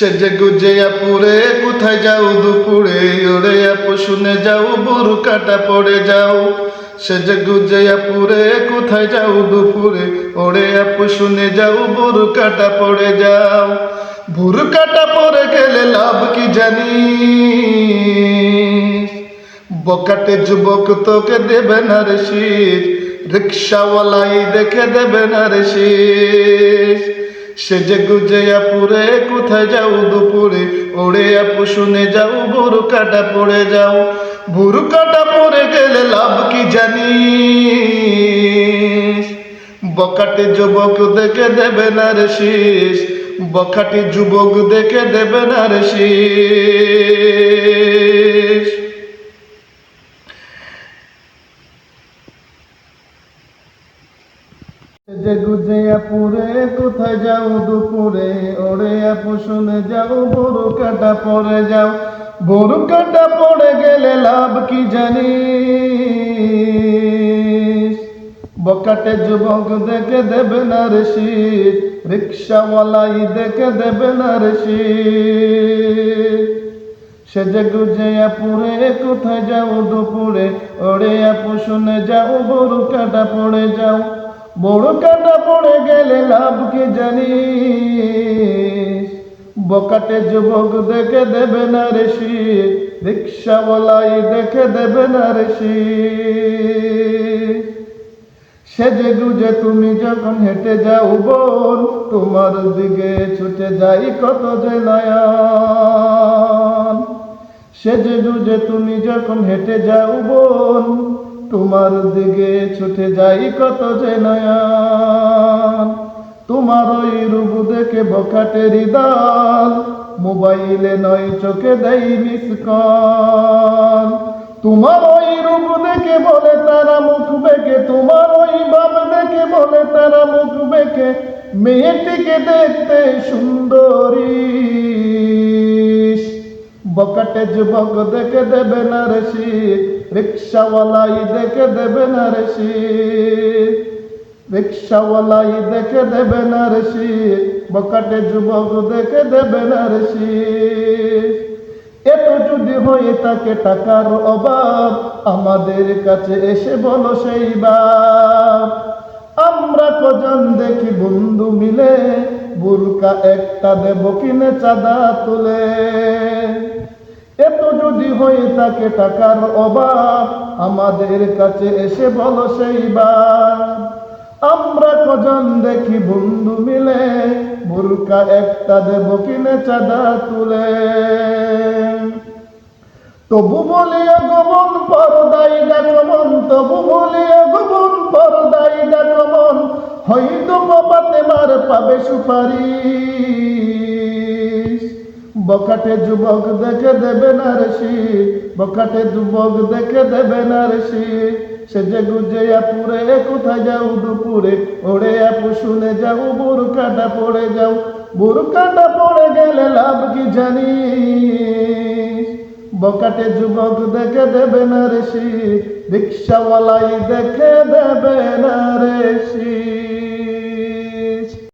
সেজে গুজে পুরে কোথায় যাও দুপুরে? ওরে আপু, শুনে যাও বুরু কাটা পড়ে যাও। সেজে গুজে পুরে কোথায় যাও দুপুরে? ওরে আপু, শুনে যাও বুরু কাটা পড়ে যাও। ভুরু কাটা পড়ে গেলে লাভ কি জানি? বকাটে যুবক তোকে দেবে না রে শীত রিক্সাওয়ালাই দেখে দেবে না রে শীত সেজে গুজে পুরে কোথায় যাও দুপুরে? ওড়ে আপু, শুনে যাও বুরু কাটা পড়ে যাও। বুরু কাটা পড়ে গেলে লাভ কি জানি বকাটে যুবক দেখে দেবে না রে শীষ। বকাটে যুবক দেখে দেবে না রে শীষ। যে গুজে পুরে, কোথায় যাও দুপুরে? ওরে আপু শুনে যাও বড় কাটা পড়ে যাও। বড় কাটা পড়ে গেলে লাভ কি জানি বকাটে যুবক দেখে দেবে না রে শীত রিক্সাওয়ালাই দেখে দেবে না রে শীত সেজে গুজে পুরে, কোথায় যাও দুপুরে? ওরে আপু শুনে যাও বড় কাটা পড়ে যাও। বড় কাটা পড়ে গেলে লাভ কি জানি? বকাটে যুবক দেখে দেবে না শীত রিক্সাওয়ালাই দেখে দেবে না শীত সেজে গুজে তুমি যখন হেঁটে যাও বোন, তোমার দিকে ছুটে যাই কত যে নয়ন। সেজে গুজে তুমি যখন হেঁটে যাও বোন তোমার দিকে ছুটে যাই কত যে নয়ন। তোমার ওই রূপ দেখে বখাটেরি দাল মোবাইলে নয় চোখে দেই মিস কল। তোমার ওই রূপ দেখে বলে তারা মুখ বেঁকে, তোমার ওই বাপ দেখে বলে তারা মুখ বেঁকে, মেয়েটিকে দেখতে সুন্দরী। বকাটে যুবক দেখে দেবে না রে রিক্সাওয়ালাই দেখে দেবে না রে শীত। রিক্সাওয়ালাই দেখে দেবে না রে শীত। বকাটে যুবক দেখে দেবে না রে শীত। এত যদি হয়ে থাকে টাকার অভাব, আমাদের কাছে এসে বলো সেই বাপ। আমরা কজন দেখি বন্ধু মিলে, বুরকা একটা দেব কিনে চাঁদা তুলে। হয়ে থাকে টাকার অভাব। আমাদের কাছে এসে বলো সেই বাপ আমরা কজন দেখি বন্ধু মিলে, বুরকা একটা দেব কিনে চাঁদা তুলে। তবু বলিয়া গোবন পরদাই ডাকমন তবু বলিয়া গোবন পরদাই ডাকমন হয়তো বাবাতে মার পাবে সুপারিশ বকাটে যুবক দেখে দেবে না রে শীত বকাটে যুবক দেখে দেবে না রে শীত সেজে গুজে পুরে কোথায় যাও দুপুরে? ওড়ে আপু শুনে যাও বুড় কাটা পড়ে যাও। বুড় কাটা পড়ে গেলে লাভ কি জানি বকাটে যুবক দেখে দেবে না রে শীত রিক্সাওয়ালাই দেখে দেবে না রে শীত